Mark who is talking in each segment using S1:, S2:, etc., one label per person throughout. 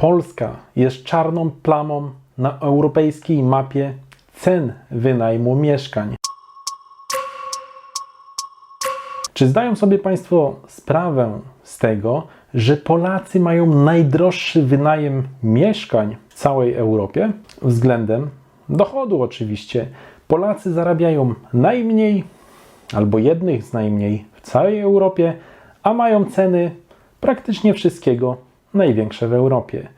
S1: Polska jest czarną plamą na europejskiej mapie cen wynajmu mieszkań. Czy zdają sobie Państwo sprawę z tego, że Polacy mają najdroższy wynajem mieszkań w całej Europie względem dochodu oczywiście? Polacy zarabiają najmniej albo jednych z najmniej w całej Europie, a mają ceny praktycznie wszystkiego największe w Europie.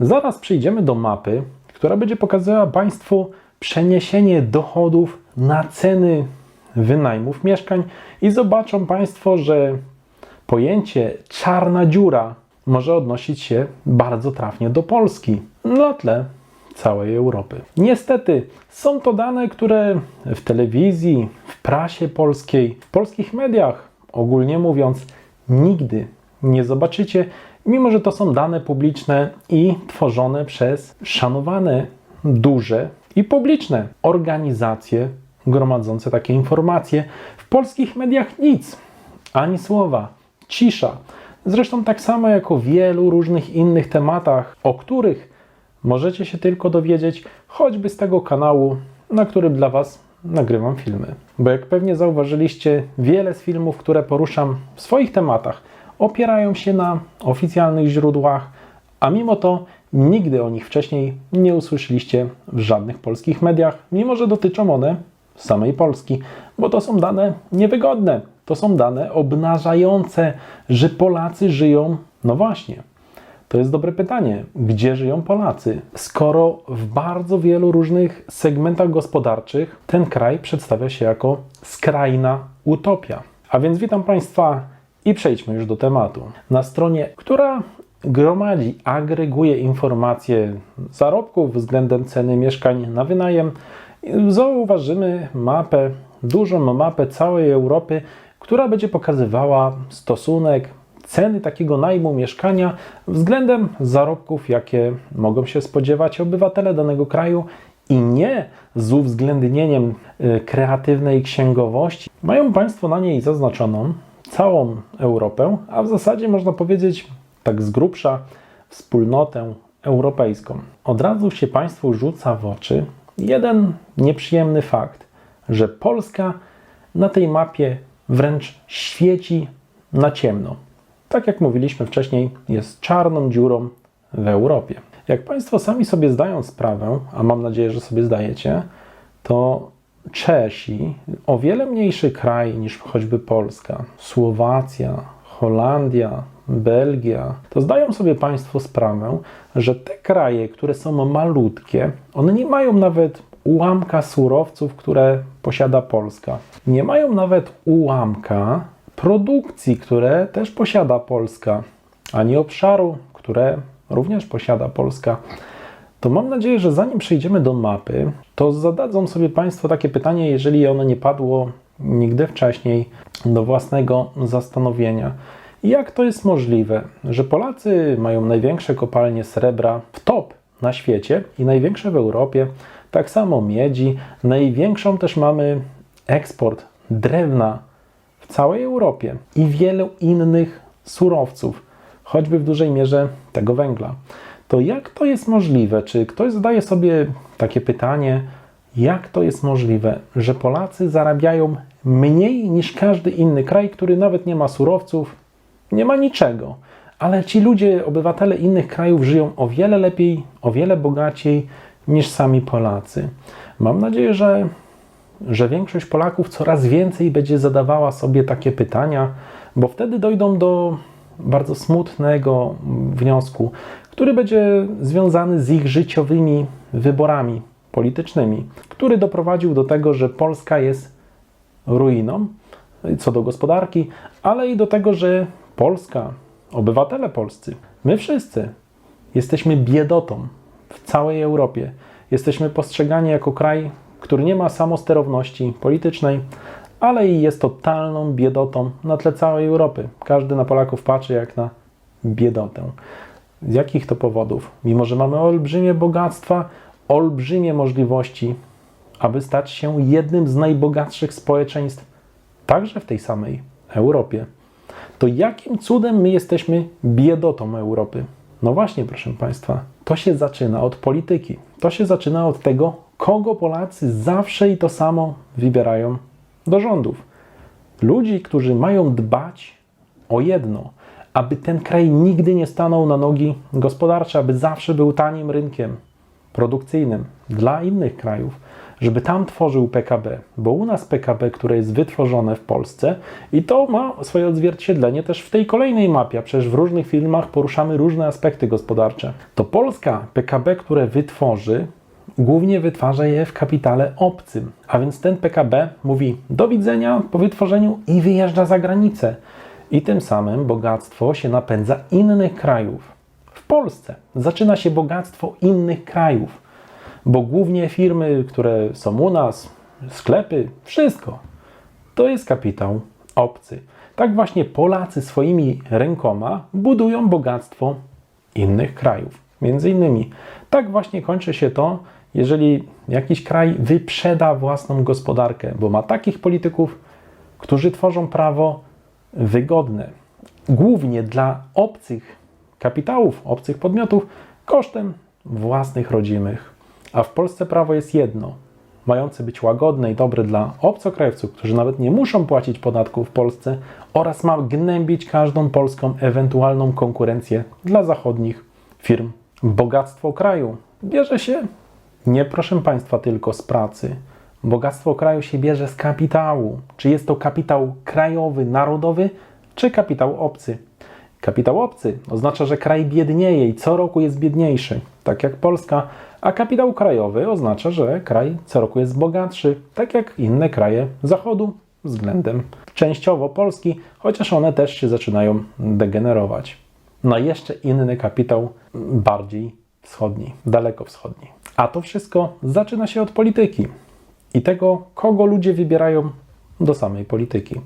S1: Zaraz przejdziemy do mapy, która będzie pokazywała Państwu przeniesienie dochodów na ceny wynajmów mieszkań i zobaczą Państwo, że pojęcie czarna dziura może odnosić się bardzo trafnie do Polski na tle całej Europy. Niestety są to dane, które w telewizji, w prasie polskiej, w polskich mediach, ogólnie mówiąc, nigdy nie zobaczycie, mimo że to są dane publiczne i tworzone przez szanowane, duże i publiczne organizacje gromadzące takie informacje. W polskich mediach nic, ani słowa, cisza. Zresztą tak samo jak o wielu różnych innych tematach, o których możecie się tylko dowiedzieć choćby z tego kanału, na którym dla Was nagrywam filmy. Bo jak pewnie zauważyliście, wiele z filmów, które poruszam w swoich tematach, opierają się na oficjalnych źródłach, a mimo to nigdy o nich wcześniej nie usłyszeliście w żadnych polskich mediach, mimo że dotyczą one samej Polski, bo to są dane niewygodne. To są dane obnażające, że Polacy żyją, no właśnie. To jest dobre pytanie. Gdzie żyją Polacy? Skoro w bardzo wielu różnych segmentach gospodarczych ten kraj przedstawia się jako skrajna utopia. A więc witam Państwa i przejdźmy już do tematu. Na stronie, która gromadzi, agreguje informacje zarobków względem ceny mieszkań na wynajem, zauważymy mapę, dużą mapę całej Europy, która będzie pokazywała stosunek ceny takiego najmu mieszkania względem zarobków, jakie mogą się spodziewać obywatele danego kraju i nie z uwzględnieniem y, kreatywnej księgowości. Mają Państwo na niej zaznaczoną całą Europę, a w zasadzie można powiedzieć tak z grubsza wspólnotę europejską. Od razu się Państwu rzuca w oczy jeden nieprzyjemny fakt, że Polska na tej mapie wręcz świeci na ciemno. Tak jak mówiliśmy wcześniej, jest czarną dziurą w Europie. Jak Państwo sami sobie zdają sprawę, a mam nadzieję, że sobie zdajecie, to Czesi, o wiele mniejszy kraj niż choćby Polska, Słowacja, Holandia, Belgia, to zdają sobie Państwo sprawę, że te kraje, które są malutkie, one nie mają nawet ułamka surowców, które posiada Polska. Nie mają nawet ułamka produkcji, które też posiada Polska, ani obszaru, które również posiada Polska. To mam nadzieję, że zanim przejdziemy do mapy, to zadadzą sobie Państwo takie pytanie, jeżeli ono nie padło nigdy wcześniej, do własnego zastanowienia. Jak to jest możliwe, że Polacy mają największe kopalnie srebra w top na świecie i największe w Europie, tak samo miedzi, największą też mamy eksport drewna w całej Europie i wielu innych surowców, choćby w dużej mierze tego węgla. To jak to jest możliwe? Czy ktoś zadaje sobie takie pytanie, jak to jest możliwe, że Polacy zarabiają mniej niż każdy inny kraj, który nawet nie ma surowców, nie ma niczego, ale ci ludzie, obywatele innych krajów żyją o wiele lepiej, o wiele bogaciej niż sami Polacy. Mam nadzieję, że że większość Polaków coraz więcej będzie zadawała sobie takie pytania, bo wtedy dojdą do bardzo smutnego wniosku, który będzie związany z ich życiowymi wyborami politycznymi, który doprowadził do tego, że Polska jest ruiną co do gospodarki, ale i do tego, że Polska, obywatele polscy, my wszyscy jesteśmy biedotą w całej Europie. Jesteśmy postrzegani jako kraj który nie ma samosterowności politycznej, ale i jest totalną biedotą na tle całej Europy. Każdy na Polaków patrzy jak na biedotę. Z jakich to powodów? Mimo, że mamy olbrzymie bogactwa, olbrzymie możliwości, aby stać się jednym z najbogatszych społeczeństw także w tej samej Europie, to jakim cudem my jesteśmy biedotą Europy? No właśnie, proszę Państwa, to się zaczyna od polityki. To się zaczyna od tego, kogo Polacy zawsze i to samo wybierają do rządów. Ludzi, którzy mają dbać o jedno, aby ten kraj nigdy nie stanął na nogi gospodarcze, aby zawsze był tanim rynkiem produkcyjnym dla innych krajów, żeby tam tworzył PKB, bo u nas PKB, które jest wytworzone w Polsce i to ma swoje odzwierciedlenie też w tej kolejnej mapie, a przecież w różnych filmach poruszamy różne aspekty gospodarcze. To Polska PKB, które wytworzy, głównie wytwarza je w kapitale obcym, a więc ten PKB mówi do widzenia po wytworzeniu i wyjeżdża za granicę. I tym samym bogactwo się napędza innych krajów. W Polsce zaczyna się bogactwo innych krajów, bo głównie firmy, które są u nas, sklepy, wszystko to jest kapitał obcy. Tak właśnie Polacy swoimi rękoma budują bogactwo innych krajów. Między innymi tak właśnie kończy się to, jeżeli jakiś kraj wyprzeda własną gospodarkę, bo ma takich polityków, którzy tworzą prawo wygodne, głównie dla obcych kapitałów, obcych podmiotów, kosztem własnych rodzimych. A w Polsce prawo jest jedno, mające być łagodne i dobre dla obcokrajowców, którzy nawet nie muszą płacić podatków w Polsce, oraz ma gnębić każdą polską ewentualną konkurencję dla zachodnich firm. Bogactwo kraju bierze się nie, proszę Państwa, tylko z pracy. Bogactwo kraju się bierze z kapitału. Czy jest to kapitał krajowy, narodowy, czy kapitał obcy? Kapitał obcy oznacza, że kraj biednieje i co roku jest biedniejszy, tak jak Polska, a kapitał krajowy oznacza, że kraj co roku jest bogatszy, tak jak inne kraje Zachodu względem częściowo Polski, chociaż one też się zaczynają degenerować. No i jeszcze inny kapitał, bardziej wschodni, daleko wschodni. A to wszystko zaczyna się od polityki i tego, kogo ludzie wybierają do samej polityki.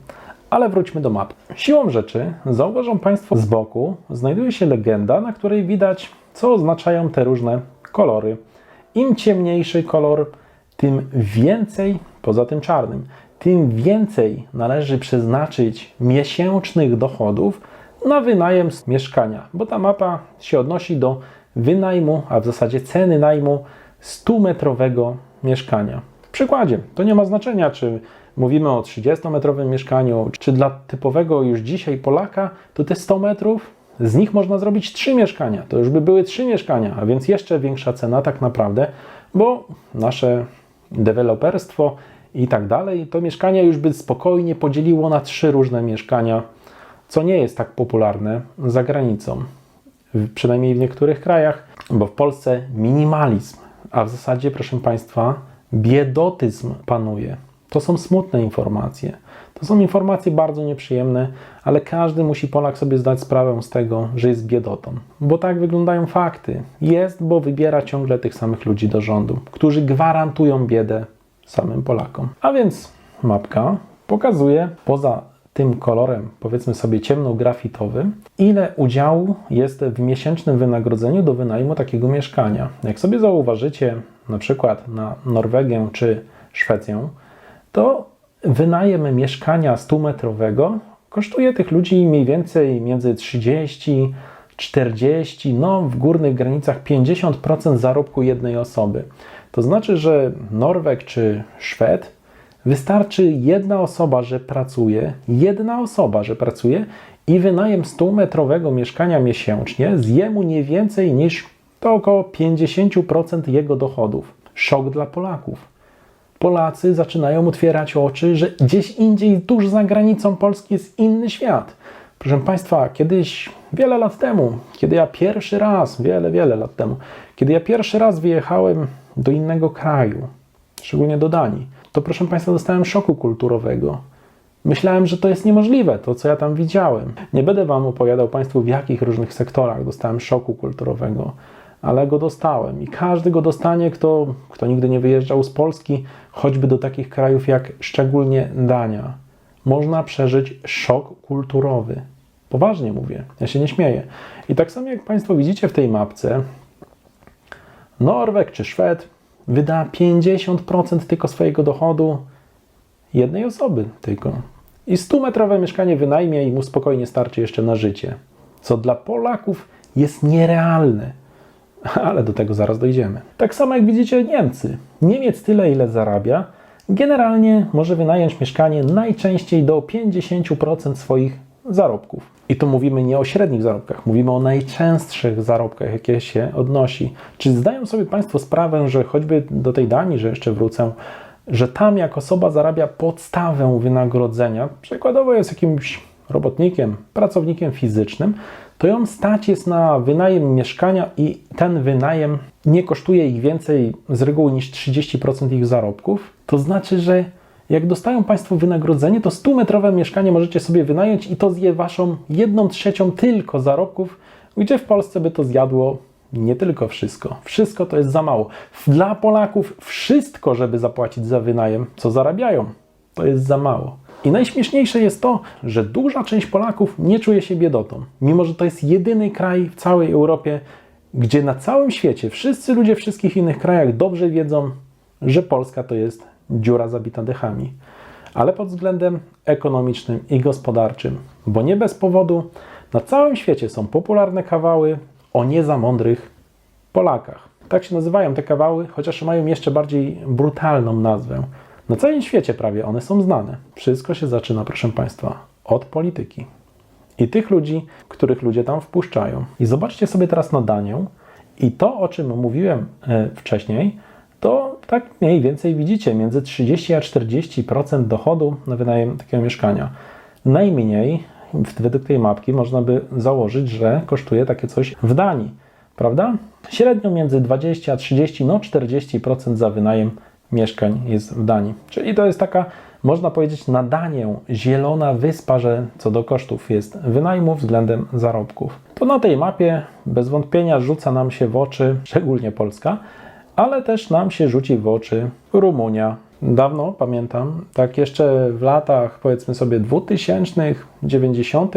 S1: Ale wróćmy do map. Siłą rzeczy, zauważą Państwo z boku, znajduje się legenda, na której widać, co oznaczają te różne kolory. Im ciemniejszy kolor, tym więcej, poza tym czarnym, tym więcej należy przeznaczyć miesięcznych dochodów na wynajem mieszkania, bo ta mapa się odnosi do wynajmu, a w zasadzie ceny najmu 100-metrowego mieszkania. Przykładzie, to nie ma znaczenia, czy mówimy o 30-metrowym mieszkaniu, czy dla typowego już dzisiaj Polaka, to te 100 metrów, z nich można zrobić 3 mieszkania. To już by były 3 mieszkania, a więc jeszcze większa cena tak naprawdę, bo nasze deweloperstwo i tak dalej, to mieszkania już by spokojnie podzieliło na trzy różne mieszkania, co nie jest tak popularne za granicą przynajmniej w niektórych krajach, bo w Polsce minimalizm, a w zasadzie, proszę Państwa, biedotyzm panuje. To są smutne informacje. To są informacje bardzo nieprzyjemne, ale każdy musi Polak sobie zdać sprawę z tego, że jest biedotą. Bo tak wyglądają fakty. Jest, bo wybiera ciągle tych samych ludzi do rządu, którzy gwarantują biedę samym Polakom. A więc mapka pokazuje poza tym kolorem, powiedzmy sobie ciemnografitowym, ile udziału jest w miesięcznym wynagrodzeniu do wynajmu takiego mieszkania. Jak sobie zauważycie, na przykład na Norwegię czy Szwecję, to wynajem mieszkania 100-metrowego kosztuje tych ludzi mniej więcej między 30 40, no w górnych granicach 50% zarobku jednej osoby. To znaczy, że Norweg czy Szwed Wystarczy jedna osoba, że pracuje, jedna osoba, że pracuje i wynajem 100-metrowego mieszkania miesięcznie zje mu nie więcej niż to około 50% jego dochodów. Szok dla Polaków. Polacy zaczynają otwierać oczy, że gdzieś indziej, tuż za granicą Polski jest inny świat. Proszę Państwa, kiedyś, wiele lat temu, kiedy ja pierwszy raz, wiele, wiele lat temu, kiedy ja pierwszy raz wyjechałem do innego kraju, szczególnie do Danii, to proszę Państwa, dostałem szoku kulturowego. Myślałem, że to jest niemożliwe, to co ja tam widziałem. Nie będę Wam opowiadał Państwu, w jakich różnych sektorach dostałem szoku kulturowego, ale go dostałem. I każdy go dostanie, kto, kto nigdy nie wyjeżdżał z Polski, choćby do takich krajów jak szczególnie Dania. Można przeżyć szok kulturowy. Poważnie mówię, ja się nie śmieję. I tak samo jak Państwo widzicie w tej mapce, Norweg czy Szwed wyda 50% tylko swojego dochodu jednej osoby tylko. I 100-metrowe mieszkanie wynajmie i mu spokojnie starczy jeszcze na życie. Co dla Polaków jest nierealny. Ale do tego zaraz dojdziemy. Tak samo jak widzicie Niemcy. Niemiec tyle, ile zarabia, generalnie może wynająć mieszkanie najczęściej do 50% swoich zarobków. I tu mówimy nie o średnich zarobkach, mówimy o najczęstszych zarobkach, jakie się odnosi. Czy zdają sobie Państwo sprawę, że choćby do tej Danii, że jeszcze wrócę, że tam jak osoba zarabia podstawę wynagrodzenia, przykładowo jest jakimś robotnikiem, pracownikiem fizycznym, to ją stać jest na wynajem mieszkania i ten wynajem nie kosztuje ich więcej z reguły niż 30% ich zarobków, to znaczy, że jak dostają Państwo wynagrodzenie, to 100-metrowe mieszkanie możecie sobie wynająć i to zje Waszą jedną trzecią tylko zarobków, gdzie w Polsce by to zjadło nie tylko wszystko. Wszystko to jest za mało. Dla Polaków wszystko, żeby zapłacić za wynajem, co zarabiają, to jest za mało. I najśmieszniejsze jest to, że duża część Polaków nie czuje się biedotą, mimo że to jest jedyny kraj w całej Europie, gdzie na całym świecie wszyscy ludzie w wszystkich innych krajach dobrze wiedzą, że Polska to jest dziura zabita dechami. Ale pod względem ekonomicznym i gospodarczym, bo nie bez powodu na całym świecie są popularne kawały o nie za mądrych Polakach. Tak się nazywają te kawały, chociaż mają jeszcze bardziej brutalną nazwę. Na całym świecie prawie one są znane. Wszystko się zaczyna, proszę Państwa, od polityki. I tych ludzi, których ludzie tam wpuszczają. I zobaczcie sobie teraz na Danię. I to, o czym mówiłem e, wcześniej, to tak mniej więcej widzicie, między 30 a 40% dochodu na wynajem takiego mieszkania. Najmniej według tej mapki można by założyć, że kosztuje takie coś w Danii, prawda? Średnio między 20 a 30, no 40% za wynajem mieszkań jest w Danii. Czyli to jest taka, można powiedzieć, na Danię zielona wyspa, że co do kosztów jest wynajmu względem zarobków. To na tej mapie bez wątpienia rzuca nam się w oczy, szczególnie Polska, ale też nam się rzuci w oczy Rumunia. Dawno pamiętam, tak jeszcze w latach powiedzmy sobie 2000, 90.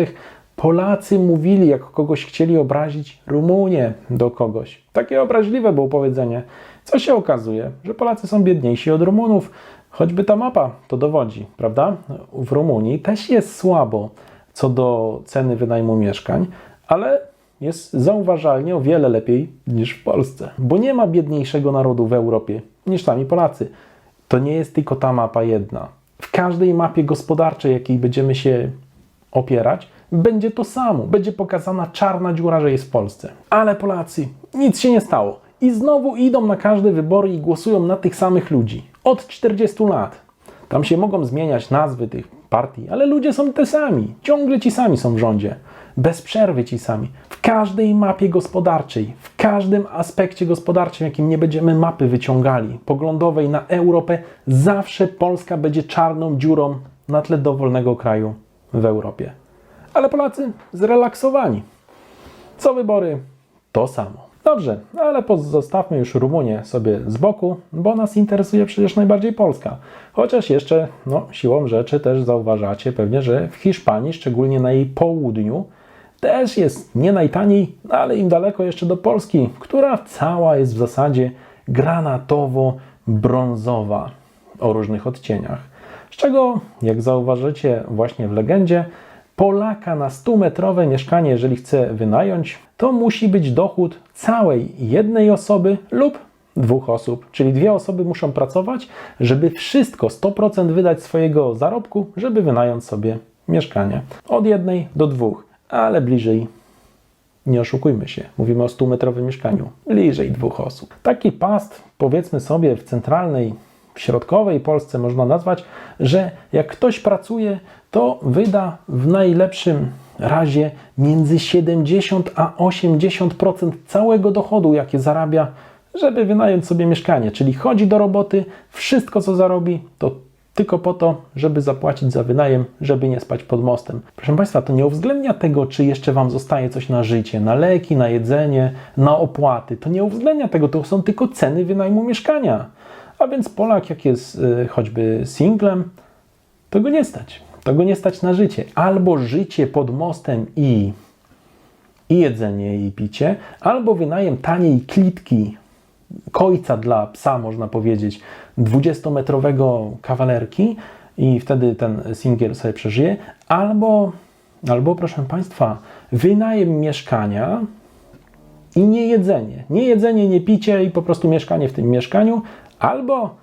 S1: Polacy mówili, jak kogoś chcieli obrazić, Rumunię do kogoś. Takie obraźliwe było powiedzenie. Co się okazuje, że Polacy są biedniejsi od Rumunów, choćby ta mapa to dowodzi, prawda? W Rumunii też jest słabo co do ceny wynajmu mieszkań, ale jest zauważalnie o wiele lepiej niż w Polsce, bo nie ma biedniejszego narodu w Europie niż sami Polacy. To nie jest tylko ta mapa jedna. W każdej mapie gospodarczej, jakiej będziemy się opierać, będzie to samo. Będzie pokazana czarna dziura, że jest w Polsce. Ale Polacy, nic się nie stało. I znowu idą na każde wybory i głosują na tych samych ludzi. Od 40 lat. Tam się mogą zmieniać nazwy tych partii, ale ludzie są te sami. Ciągle ci sami są w rządzie. Bez przerwy ci sami. W każdej mapie gospodarczej, w każdym aspekcie gospodarczym, jakim nie będziemy mapy wyciągali, poglądowej na Europę, zawsze Polska będzie czarną dziurą na tle dowolnego kraju w Europie. Ale Polacy zrelaksowani. Co wybory, to samo. Dobrze, ale pozostawmy już Rumunię sobie z boku, bo nas interesuje przecież najbardziej Polska. Chociaż jeszcze, no, siłą rzeczy też zauważacie pewnie, że w Hiszpanii, szczególnie na jej południu, też jest nie najtaniej, ale im daleko jeszcze do Polski, która cała jest w zasadzie granatowo-brązowa o różnych odcieniach. Z czego, jak zauważycie właśnie w legendzie, Polaka na 100-metrowe mieszkanie, jeżeli chce wynająć, to musi być dochód całej jednej osoby lub dwóch osób, czyli dwie osoby muszą pracować, żeby wszystko 100% wydać swojego zarobku, żeby wynająć sobie mieszkanie. Od jednej do dwóch, ale bliżej nie oszukujmy się, mówimy o 100-metrowym mieszkaniu, bliżej dwóch osób. Taki past, powiedzmy sobie, w centralnej, środkowej Polsce można nazwać, że jak ktoś pracuje, to wyda w najlepszym razie między 70 a 80% całego dochodu, jakie zarabia, żeby wynająć sobie mieszkanie. Czyli chodzi do roboty, wszystko co zarobi, to tylko po to, żeby zapłacić za wynajem, żeby nie spać pod mostem. Proszę Państwa, to nie uwzględnia tego, czy jeszcze Wam zostaje coś na życie, na leki, na jedzenie, na opłaty. To nie uwzględnia tego, to są tylko ceny wynajmu mieszkania. A więc Polak, jak jest y, choćby singlem, to go nie stać. To go nie stać na życie. Albo życie pod mostem i, i jedzenie i picie, albo wynajem taniej klitki, kojca dla psa, można powiedzieć, 20-metrowego kawalerki i wtedy ten singiel sobie przeżyje, albo, albo proszę Państwa, wynajem mieszkania i nie jedzenie. Nie jedzenie, nie picie i po prostu mieszkanie w tym mieszkaniu, albo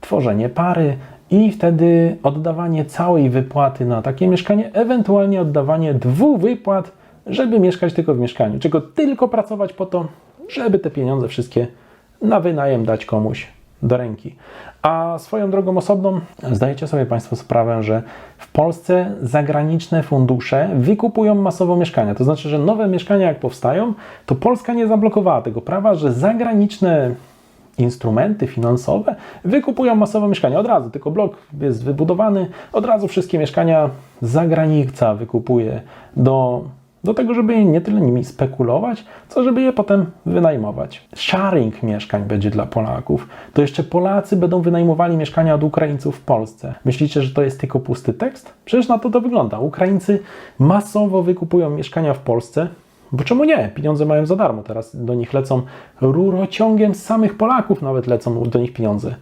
S1: tworzenie pary i wtedy oddawanie całej wypłaty na takie mieszkanie, ewentualnie oddawanie dwóch wypłat, żeby mieszkać tylko w mieszkaniu, czego tylko pracować po to, żeby te pieniądze wszystkie na wynajem dać komuś do ręki. A swoją drogą osobną, zdajecie sobie Państwo sprawę, że w Polsce zagraniczne fundusze wykupują masowo mieszkania. To znaczy, że nowe mieszkania jak powstają, to Polska nie zablokowała tego prawa, że zagraniczne instrumenty finansowe wykupują masowo mieszkania od razu, tylko blok jest wybudowany, od razu wszystkie mieszkania zagranica wykupuje do, do tego, żeby nie tyle nimi spekulować, co żeby je potem wynajmować. Sharing mieszkań będzie dla Polaków. To jeszcze Polacy będą wynajmowali mieszkania od Ukraińców w Polsce. Myślicie, że to jest tylko pusty tekst? Przecież na to to wygląda. Ukraińcy masowo wykupują mieszkania w Polsce, bo czemu nie? Pieniądze mają za darmo. Teraz do nich lecą rurociągiem samych Polaków, nawet lecą do nich pieniądze.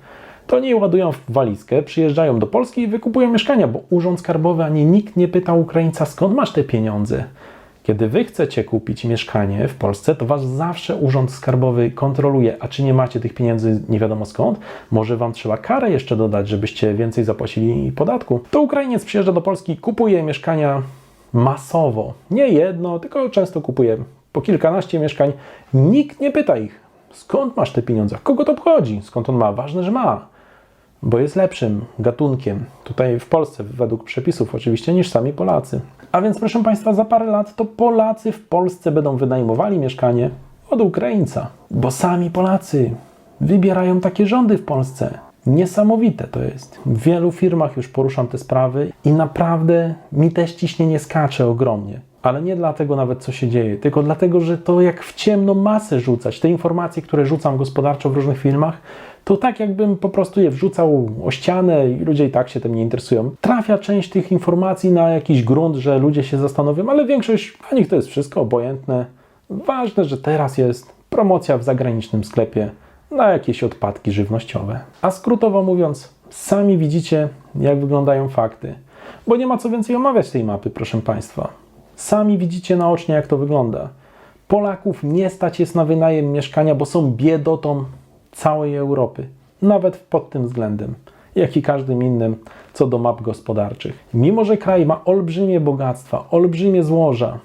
S1: To nie ładują w walizkę, przyjeżdżają do Polski i wykupują mieszkania, bo Urząd Skarbowy ani nikt nie pyta Ukraińca, skąd masz te pieniądze. Kiedy wy chcecie kupić mieszkanie w Polsce, to was zawsze Urząd Skarbowy kontroluje, a czy nie macie tych pieniędzy nie wiadomo skąd, może wam trzeba karę jeszcze dodać, żebyście więcej zapłacili podatku. To Ukrainiec przyjeżdża do Polski, kupuje mieszkania masowo. Nie jedno, tylko często kupuje po kilkanaście mieszkań. Nikt nie pyta ich, skąd masz te pieniądze, kogo to obchodzi, skąd on ma. Ważne, że ma, bo jest lepszym gatunkiem tutaj w Polsce, według przepisów oczywiście, niż sami Polacy. A więc proszę Państwa, za parę lat to Polacy w Polsce będą wynajmowali mieszkanie od Ukraińca, bo sami Polacy wybierają takie rządy w Polsce. Niesamowite to jest. W wielu firmach już poruszam te sprawy i naprawdę mi też ciśnienie skacze ogromnie. Ale nie dlatego nawet, co się dzieje, tylko dlatego, że to jak w ciemną masę rzucać. Te informacje, które rzucam gospodarczo w różnych filmach, to tak jakbym po prostu je wrzucał o ścianę i ludzie i tak się tym nie interesują. Trafia część tych informacji na jakiś grunt, że ludzie się zastanowią, ale większość dla nich to jest wszystko obojętne. Ważne, że teraz jest promocja w zagranicznym sklepie na jakieś odpadki żywnościowe. A skrótowo mówiąc, sami widzicie, jak wyglądają fakty. Bo nie ma co więcej omawiać tej mapy, proszę Państwa. Sami widzicie naocznie, jak to wygląda. Polaków nie stać jest na wynajem mieszkania, bo są biedotą całej Europy. Nawet pod tym względem, jak i każdym innym, co do map gospodarczych. Mimo, że kraj ma olbrzymie bogactwa, olbrzymie złoża,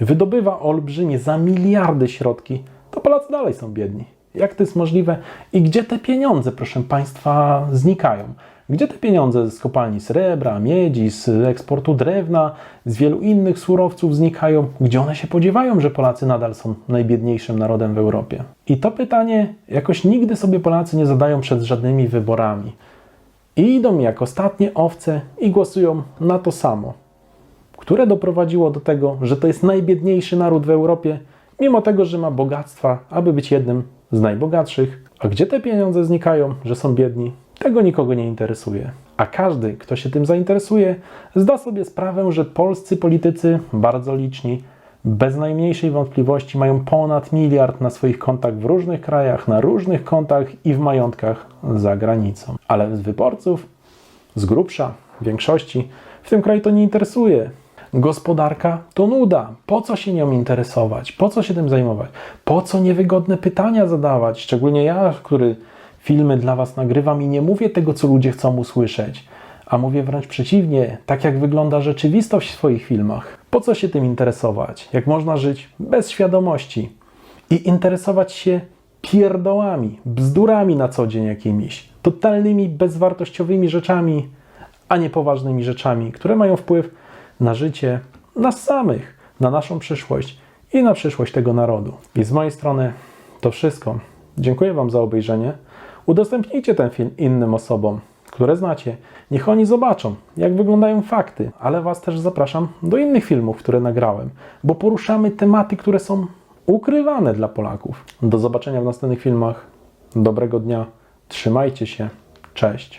S1: wydobywa olbrzymie za miliardy środki, to Polacy dalej są biedni. Jak to jest możliwe i gdzie te pieniądze, proszę Państwa, znikają? Gdzie te pieniądze z kopalni srebra, miedzi, z eksportu drewna, z wielu innych surowców znikają? Gdzie one się podziewają, że Polacy nadal są najbiedniejszym narodem w Europie? I to pytanie jakoś nigdy sobie Polacy nie zadają przed żadnymi wyborami. I idą jak ostatnie owce i głosują na to samo, które doprowadziło do tego, że to jest najbiedniejszy naród w Europie, mimo tego, że ma bogactwa, aby być jednym z najbogatszych. A gdzie te pieniądze znikają, że są biedni? Tego nikogo nie interesuje. A każdy, kto się tym zainteresuje, zda sobie sprawę, że polscy politycy, bardzo liczni, bez najmniejszej wątpliwości mają ponad miliard na swoich kontach w różnych krajach, na różnych kontach i w majątkach za granicą. Ale z wyborców, z grubsza, większości, w tym kraju to nie interesuje. Gospodarka to nuda. Po co się nią interesować? Po co się tym zajmować? Po co niewygodne pytania zadawać? Szczególnie ja, który filmy dla Was nagrywam i nie mówię tego, co ludzie chcą usłyszeć, a mówię wręcz przeciwnie, tak jak wygląda rzeczywistość w swoich filmach. Po co się tym interesować? Jak można żyć bez świadomości i interesować się pierdołami, bzdurami na co dzień jakimiś, totalnymi, bezwartościowymi rzeczami, a nie poważnymi rzeczami, które mają wpływ na życie nas samych, na naszą przyszłość i na przyszłość tego narodu. I z mojej strony to wszystko. Dziękuję Wam za obejrzenie. Udostępnijcie ten film innym osobom, które znacie. Niech oni zobaczą, jak wyglądają fakty, ale Was też zapraszam do innych filmów, które nagrałem, bo poruszamy tematy, które są ukrywane dla Polaków. Do zobaczenia w następnych filmach. Dobrego dnia. Trzymajcie się. Cześć.